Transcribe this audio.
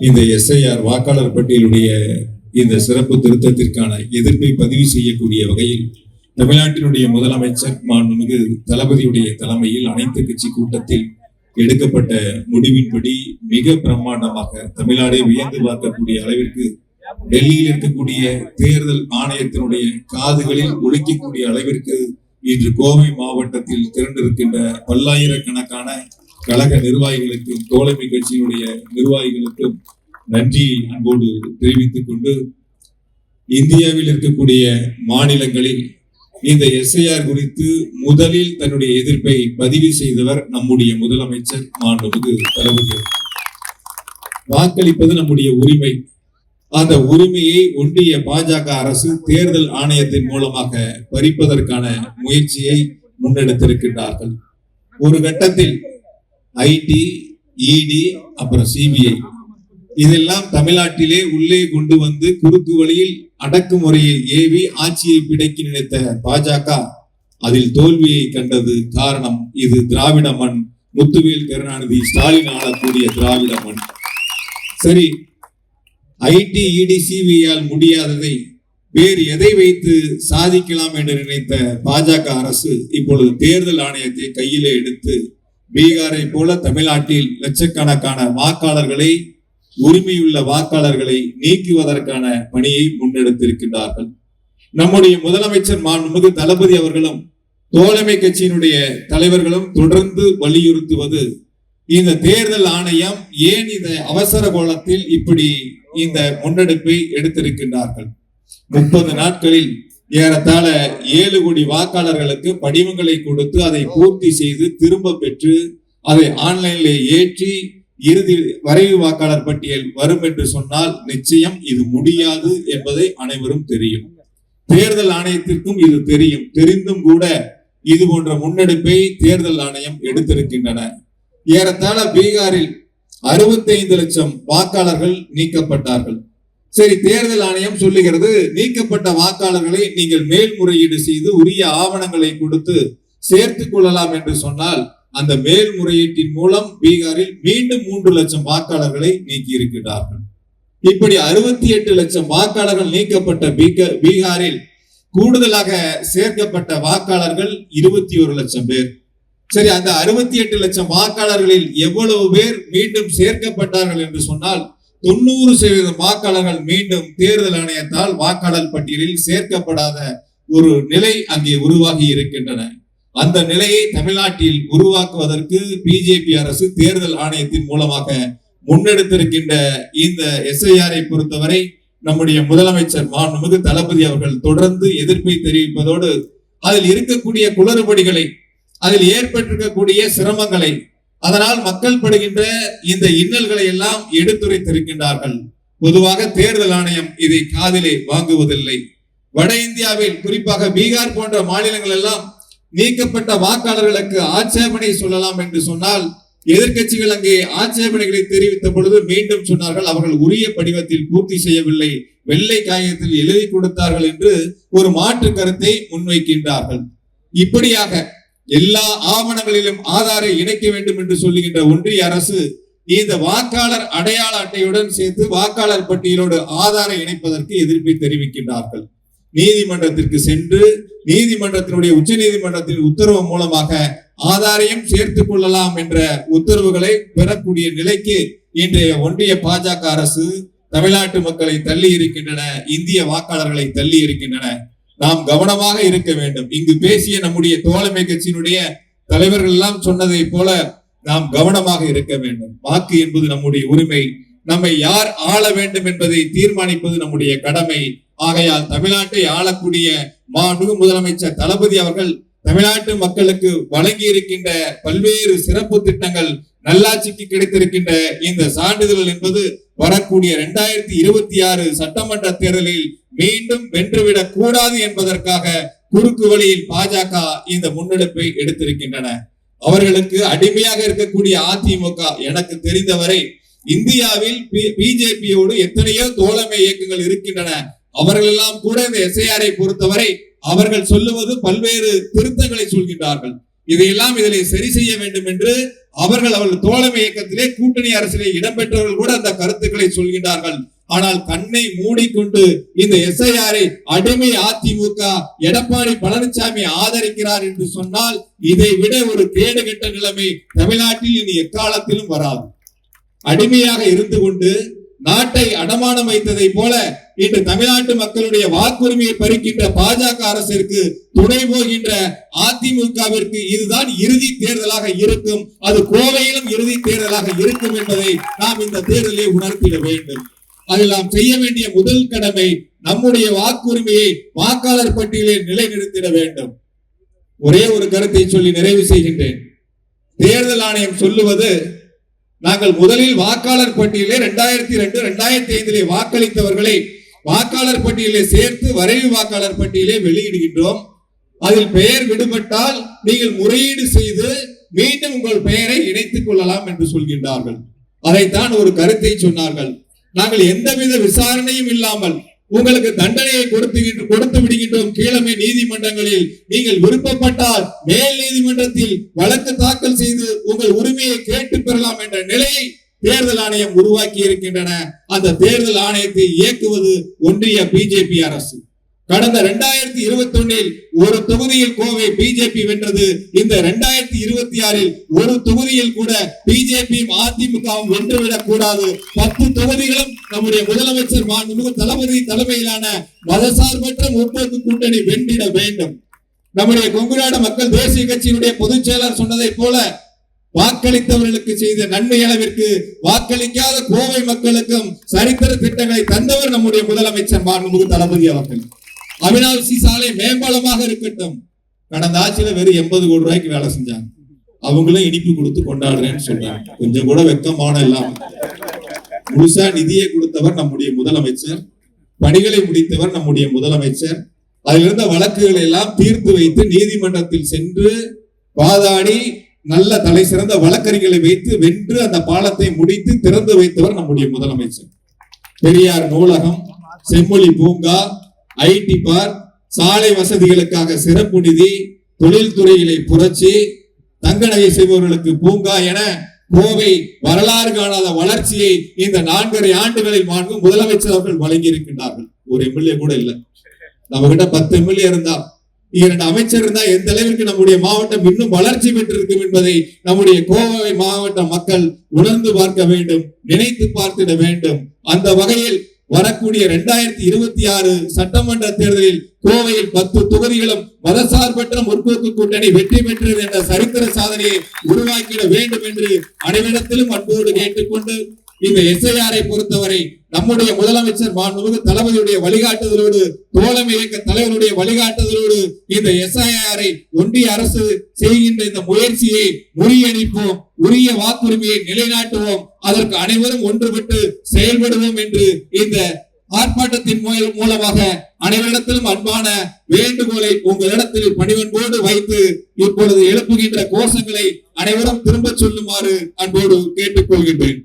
இந்த எஸ்ஐஆர் வாக்காளர் பட்டியலுடைய இந்த சிறப்பு திருத்தத்திற்கான எதிர்ப்பை பதிவு செய்யக்கூடிய வகையில் தமிழ்நாட்டினுடைய முதலமைச்சர் மாண்புமிகு தளபதியுடைய தலைமையில் அனைத்து கட்சி கூட்டத்தில் எடுக்கப்பட்ட முடிவின்படி மிக பிரம்மாண்டமாக தமிழ்நாடே வியந்து பார்க்கக்கூடிய அளவிற்கு டெல்லியில் இருக்கக்கூடிய தேர்தல் ஆணையத்தினுடைய காதுகளில் ஒழிக்கக்கூடிய அளவிற்கு இன்று கோவை மாவட்டத்தில் திரண்டிருக்கின்ற பல்லாயிரக்கணக்கான கழக நிர்வாகிகளுக்கும் தோழமை கட்சியினுடைய நிர்வாகிகளுக்கும் நன்றி அன்போடு தெரிவித்துக் கொண்டு இந்தியாவில் இருக்கக்கூடிய மாநிலங்களில் இந்த எஸ்ஐஆர் குறித்து முதலில் தன்னுடைய எதிர்ப்பை பதிவு செய்தவர் நம்முடைய முதலமைச்சர் மாண்புமிகு தளபதி வாக்களிப்பது நம்முடைய உரிமை. அந்த உரிமையை ஒன்றிய பாஜக அரசு தேர்தல் ஆணையத்தின் மூலமாக பறிப்பதற்கான முயற்சியை முன்னெடுத்திருக்கின்றார்கள். ஒரு கட்டத்தில் ஐடி இடி அப்புறம் சிபிஐ. இதெல்லாம் தமிழ்நாட்டிலே உள்ளே கொண்டு வந்து குறுக்கு வழியில் அடக்குமுறையை ஏவி ஆட்சியை பிடைக்க நினைத்த பாஜக அதில் தோல்வியை கண்டது காரணம் இது திராவிட மண். முத்துவேல் கருணாநிதி ஸ்டாலின் ஆளக்கூடிய திராவிட மண். சரி ஐடி இடி சிபிஐயால் முடியாததை வேறு எதை வைத்து சாதிக்கலாம் என்று நினைத்த பாஜக அரசு இப்பொழுது தேர்தல் ஆணையத்தை கையிலே எடுத்து பீகாரை போல தமிழ்நாட்டில் லட்சக்கணக்கான வாக்காளர்களை உரிமையுள்ள வாக்காளர்களை நீக்குவதற்கான பணியை முன்னெடுத்திருக்கின்றார்கள். நம்முடைய முதலமைச்சர் மாண்புமிகு தளபதி அவர்களும் தோழமை கட்சியினுடைய தலைவர்களும் தொடர்ந்து வலியுறுத்துவது இந்த தேர்தல் ஆணையம் ஏன் இந்த அவசர கோலத்தில் இப்படி இந்த முன்னெடுப்பை எடுத்திருக்கின்றார்கள்? முப்பது நாட்களில் ஏறத்தாழ ஏழு கோடி வாக்காளர்களுக்கு படிவங்களை கொடுத்து அதை பூர்த்தி செய்து திரும்ப பெற்று அதை ஆன்லைனில் ஏற்றி இறுதி வரைவு வாக்காளர் பட்டியல் வரும் என்று சொன்னால் நிச்சயம் இது முடியாது என்பதை அனைவரும் தெரியும். தேர்தல் ஆணையத்திற்கும் இது தெரியும். தெரிந்தும் கூட இது போன்ற முன்னெடுப்பை தேர்தல் ஆணையம் எடுத்திருக்கின்றன. ஏறத்தாழ பீகாரில் 65 லட்சம் வாக்காளர்கள் நீக்கப்பட்டார்கள். சரி தேர்தல் ஆணையம் சொல்லுகிறது நீக்கப்பட்ட வாக்காளர்களை நீங்கள் மேல்முறையீடு செய்து உரிய ஆவணங்களை கொடுத்து சேர்த்துக் கொள்ளலாம் என்று சொன்னால் அந்த மேல்முறையீட்டின் மூலம் பீகாரில் மீண்டும் மூன்று லட்சம் வாக்காளர்களை நீக்கி இருக்கிறார்கள் இப்படி அறுபத்தி எட்டு லட்சம் வாக்காளர்கள் நீக்கப்பட்ட பீக- பீகாரில் கூடுதலாக சேர்க்கப்பட்ட வாக்காளர்கள் இருபத்தி ஒரு லட்சம் பேர். சரி அந்த அறுபத்தி எட்டு லட்சம் வாக்காளர்களில் எவ்வளவு பேர் மீண்டும் சேர்க்கப்பட்டார்கள் என்று சொன்னால் தொண்ணூறு சதவீதம் வாக்காளர்கள் மீண்டும் தேர்தல் ஆணையத்தால் வாக்காளர் பட்டியலில் சேர்க்கப்படாத ஒரு நிலை அங்கே உருவாகி இருக்கின்றன. அந்த நிலையை தமிழ்நாட்டில் உருவாக்குவதற்கு பிஜேபி அரசு தேர்தல் ஆணையத்தின் மூலமாக முன்னெடுத்திருக்கின்ற இந்த எஸ்ஐஆரை பொறுத்தவரை நம்முடைய முதலமைச்சர் மாண்புமிகு தளபதி அவர்கள் தொடர்ந்து எதிர்ப்பை தெரிவிப்பதோடு அதில் இருக்கக்கூடிய குளறுபடிகளை அதில் ஏற்பட்டிருக்கக்கூடிய சிரமங்களை அதனால் மக்கள் படுகின்ற இந்த இன்னல்களை எல்லாம் எடுத்துரைத்திருக்கின்றார்கள். பொதுவாக தேர்தல் ஆணையம் இதை காதிலே வாங்குவதில்லை. வட இந்தியாவில் குறிப்பாக பீகார் போன்ற மாநிலங்கள் எல்லாம் நீக்கப்பட்ட வாக்காளர்களுக்கு ஆட்சேபனை சொல்லலாம் என்று சொன்னால் எதிர்க்கட்சிகள் அங்கே ஆட்சேபனைகளை தெரிவித்த பொழுது மீண்டும் சொன்னார்கள் அவர்கள் உரிய படிவத்தில் பூர்த்தி செய்யவில்லை வெள்ளை காகிதத்தில் எழுதி கொடுத்தார்கள் என்று ஒரு மாற்று கருத்தை முன்வைக்கின்றார்கள். இப்படியாக எல்லா ஆவணங்களிலும் ஆதாரை இணைக்க வேண்டும் என்று சொல்லுகின்ற ஒன்றிய அரசு இந்த வாக்காளர் அடையாள அட்டையுடன் சேர்த்து வாக்காளர் பட்டியலோடு ஆதாரை இணைப்பதற்கு எதிர்ப்பை தெரிவிக்கின்றார்கள். நீதிமன்றத்திற்கு சென்று நீதிமன்றத்தினுடைய உச்ச நீதிமன்றத்தின் உத்தரவு மூலமாக ஆதாரையும் சேர்த்துக் கொள்ளலாம் என்ற உத்தரவுகளை பெறக்கூடிய நிலைக்கு இன்றைய ஒன்றிய பாஜக அரசு தமிழ்நாட்டு மக்களை தள்ளி இருக்கின்றன இந்திய வாக்காளர்களை தள்ளி இருக்கின்றன. நாம் கவனமாக இருக்க வேண்டும். இங்கு பேசிய நம்முடைய தோழமை கட்சியினுடைய தலைவர்கள் எல்லாம் சொன்னதை போல நாம் கவனமாக இருக்க வேண்டும். வாக்கு என்பது நம்முடைய உரிமை. நம்மை யார் ஆள வேண்டும் என்பதை தீர்மானிப்பது நம்முடைய கடமை. ஆகையால் தமிழ்நாட்டை ஆளக்கூடிய மாண்பு முதலமைச்சர் தளபதி அவர்கள் தமிழ்நாட்டு மக்களுக்கு வழங்கி இருக்கின்ற பல்வேறு சிறப்பு திட்டங்கள் நல்லாட்சிக்கு கிடைத்திருக்கின்ற இந்த சான்றிதழ் என்பது வரக்கூடிய இரண்டாயிரத்தி இருபத்தி ஆறு சட்டமன்ற தேர்தலில் மீண்டும் வென்றுவிடக் கூடாது என்பதற்காக குறுக்கு வழியில் பாஜக இந்த முன்னெடுப்பை எடுத்திருக்கின்றன. அவர்களுக்கு அடிமையாக இருக்கக்கூடிய அதிமுக எனக்கு தெரிந்தவரை இந்தியாவில் பிஜேபியோடு எத்தனையோ தோழமை இயக்கங்கள் இருக்கின்றன. அவர்கள் எல்லாம் கூட இந்த எஸ்ஐஆரை பொறுத்தவரை அவர்கள் சொல்லுவது பல்வேறு திருத்தங்களை சொல்கின்றார்கள். இதையெல்லாம் இதிலே சரி செய்ய வேண்டும் என்று அவர்கள் அவர்கள் தோழமை இயக்கத்திலே கூட்டணி அரசிலே இடம்பெற்றவர்கள் கூட அந்த கருத்துக்களை சொல்கின்றார்கள். ஆனால் கண்ணை மூடிக்கொண்டு இந்த எஸ்ஐஆரை அடிமை அதிமுக எடப்பாடி பழனிசாமி ஆதரிக்கிறார் என்று சொன்னால் இதை விட ஒரு கேடுகெட்ட நிலைமை தமிழ்நாட்டில் இனி எக்காலத்திலும் வராது. அடிமையாக இருந்து கொண்டு நாட்டை அடமானம் வைத்ததை போல இன்று தமிழ்நாட்டு மக்களுடைய வாக்குரிமையை பறிக்கின்ற பாஜக அரசிற்கு துணை போகின்ற அதிமுகவிற்கு இதுதான் இறுதி தேர்தலாக இருக்கும். அது கோவையிலும் இறுதி தேர்தலாக இருக்கும் என்பதை நாம் இந்த தேர்தலை உணர்த்திட வேண்டும். அதில் நாம் செய்ய வேண்டிய முதல் கடமை நம்முடைய வாக்குரிமையை வாக்காளர் பட்டியலில் நிலைநிறுத்திட வேண்டும். ஒரே ஒரு கருத்தை சொல்லி நிறைவு செய்கின்றேன். தேர்தல் ஆணையம் சொல்லுவது நாங்கள் முதலில் வாக்காளர் பட்டியலே ரெண்டாயிரத்தி ரெண்டு ரெண்டாயிரத்தி ஐந்திலே வாக்களித்தவர்களை வாக்காளர் பட்டியலை சேர்த்து வரைவு வாக்காளர் பட்டியலே வெளியிடுகின்றோம். அதில் பெயர் விடுபட்டால் நீங்கள் முறையீடு செய்து மீண்டும் உங்கள் பெயரை இணைத்துக் கொள்ளலாம் என்று சொல்கின்றார்கள். அதைத்தான் ஒரு கருத்தை சொன்னார்கள். நாங்கள் எந்தவித விசாரணையும் இல்லாமல் உங்களுக்கு தண்டனையை கொடுத்து கொடுத்து விடுகின்றோம். கீழமை நீதிமன்றங்களில் நீங்கள் விருப்பப்பட்டால் மேல் நீதிமன்றத்தில் வழக்கு தாக்கல் செய்து உங்கள் உரிமையை கேட்டு பெறலாம் என்ற நிலையை தேர்தல் ஆணையம் உருவாக்கி இருக்கின்றன அந்த தேர்தல் ஆணையத்தை இயக்குவது ஒன்றிய பிஜேபி அரசு. கடந்த இரண்டாயிரத்தி இருபத்தி ஒன்னில் ஒரு தொகுதியில் கோவை பிஜேபி வென்றது. இந்த இரண்டாயிரத்தி இருபத்தி ஆறில் ஒரு தொகுதியில் கூட பிஜேபியும் அதிமுகவும் வென்றுவிடக் கூடாது பத்து தொகுதிகளும் நம்முடைய முதலமைச்சர் மாண்புமிகு தளபதி தலைமையிலான மதசார்பற்ற முற்போக்கு கூட்டணி வென்றிட வேண்டும். நம்முடைய கொங்குநாடு மக்கள் தேசிய கட்சியினுடைய பொதுச் செயலர் சொன்னதை போல வாக்களித்தவர்களுக்கு செய்த நன்மை அளவிற்கு வாக்களிக்காத கோவை மக்களுக்கும் சரித்திர திட்டங்களை தந்தவர் நம்முடைய முதலமைச்சர் மாண்புமிகு தளபதி அவர்கள். அவினாசி சாலை மேம்பாலமாக இருக்கட்டும். கடந்த ஆட்சியில வெறும் எண்பது கோடி ரூபாய்க்கு வேலை செஞ்சாங்க. அவங்களும் இனிப்பு கொடுத்து கொண்டாடுறேன்னு சொன்னாங்க கொஞ்சம் கூட வெக்கமான இல்லாம. முழுசா நிதியை கொடுத்தவர் நம்முடைய முதலமைச்சர். பணிகளை முடித்தவர் நம்முடைய முதலமைச்சர். அதில் இருந்த வழக்குகளை எல்லாம் தீர்த்து வைத்து நீதிமன்றத்தில் சென்று வாதாடி நல்ல தலை சிறந்த வழக்கறிஞர்களை வைத்து வென்று அந்த பாலத்தை முடித்து திறந்து வைத்தவர் நம்முடைய முதலமைச்சர். பெரியார் நூலகம் செம்மொழி பூங்கா ஐடி பார்க் சாலை வசதிகளுக்காக சிறப்பு நிதி தொழில்துறையிலே புரட்சி தங்க நகை செய்பவர்களுக்கு பூங்கா என கோவை வரலாறு காணாத வளர்ச்சியை இந்த நான்கரை ஆண்டுகளில் மாண்பு முதலமைச்சர் அவர்கள் வழங்கி இருக்கின்றார்கள் ஒரு எம்எல்ஏ கூட இல்லை. நம்ம கிட்ட பத்து எம்எல்ஏ இருந்தா இரண்டு அமைச்சர் இருந்தா எந்த அளவிற்கு நம்முடைய மாவட்டம் இன்னும் வளர்ச்சி பெற்றிருக்கும் என்பதை நம்முடைய கோவை மாவட்ட மக்கள் உணர்ந்து பார்க்க வேண்டும் நினைத்து பார்த்திட வேண்டும். அந்த வகையில் வரக்கூடிய இரண்டாயிரத்தி இருபத்தி ஆறு சட்டமன்ற தேர்தலில் கோவையில் பத்து தொகுதிகளும் மதசார்பற்ற முற்போக்கு கூட்டணி வெற்றி பெற்றது என்ற சரித்திர சாதனையை உருவாக்கிட வேண்டும் என்று அனைவரிடத்திலும் அன்போடு கேட்டுக்கொண்டு இந்த எஸ்ஐஆரை பொறுத்தவரை நம்முடைய முதலமைச்சர் மாண்புமிகு தளபதியுடைய வழிகாட்டுதலோடு தோழமை இயக்க தலைவருடைய வழிகாட்டுதலோடு இந்த எஸ்ஐஆரை ஒன்றிய அரசு செய்கின்ற இந்த முயற்சியை முறியடிப்போம் உரிய வாக்குரிமையை நிலைநாட்டுவோம் அதற்கு அனைவரும் ஒன்றுபட்டு செயல்படுவோம் என்று இந்த ஆர்ப்பாட்டத்தின் மூலமாக அனைவரிடத்திலும் அன்பான வேண்டுகோளை உங்களிடத்தில் பணிவன்போடு வைத்து இப்பொழுது எழுப்புகின்ற கோஷங்களை அனைவரும் திரும்பச் சொல்லுமாறு அன்போடு கேட்டுக்கொள்கின்றேன்.